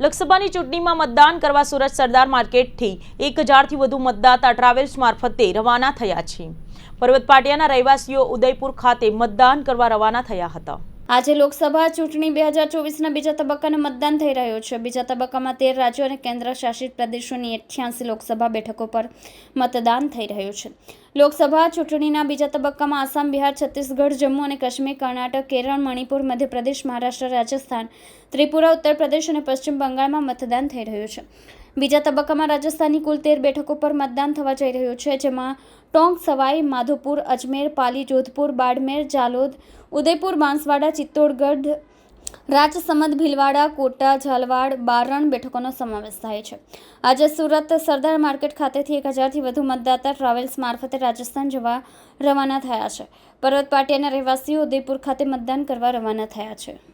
લોકસભાની ચૂંટણીમાં મતદાન કરવા સુરત સરદાર માર્કેટથી એક હજારથી વધુ મતદાતા ટ્રાવેલ્સ મારફતે રવાના થયા છે. પર્વત પાટિયાના રહેવાસીઓ ઉદયપુર ખાતે મતદાન કરવા રવાના થયા હતા. આજે લોકસભા ચૂંટણી બે હજાર ચોવીસના બીજા તબક્કાનું મતદાન થઈ રહ્યું છે. બીજા તબક્કામાં તેર રાજ્યો અને કેન્દ્ર શાસિત પ્રદેશોની અઠ્યાસી લોકસભા બેઠકો પર મતદાન થઈ રહ્યું છે. લોકસભા ચૂંટણીના બીજા તબક્કામાં આસામ, બિહાર, છત્તીસગઢ, જમ્મુ અને કાશ્મીર, કર્ણાટક, કેરળ, મણિપુર, મધ્યપ્રદેશ, મહારાષ્ટ્ર, રાજસ્થાન, ત્રિપુરા ઉત્તર પ્રદેશ અને પશ્ચિમ બંગાળમાં મતદાન થઈ રહ્યું છે. બીજા તબક્કામાં રાજસ્થાનની કુલ તેર બેઠકો પર મતદાન થવા જઈ રહ્યું છે, જેમાં ટોંક, સવાઈ, માધોપુર, અજમેર, પાલી, જોધપુર, બાડમેર જાલોદ ઉદયપુર, બાંસવાડા, ચિત્તોડગઢ, રાજસમંદ, ભીલવાડા, કોટા, ઝાલવાડ, બારણ બેઠકોનો સમાવેશ થાય છે. આજે સુરત સરદાર માર્કેટ ખાતેથી એક હજારથી વધુ મતદાતા ટ્રાવેલ્સ મારફતે રાજસ્થાન જવા રવાના થયા છે. પર્વત પાટિયાના રહેવાસીઓ ઉદયપુર ખાતે મતદાન કરવા રવાના થયા છે.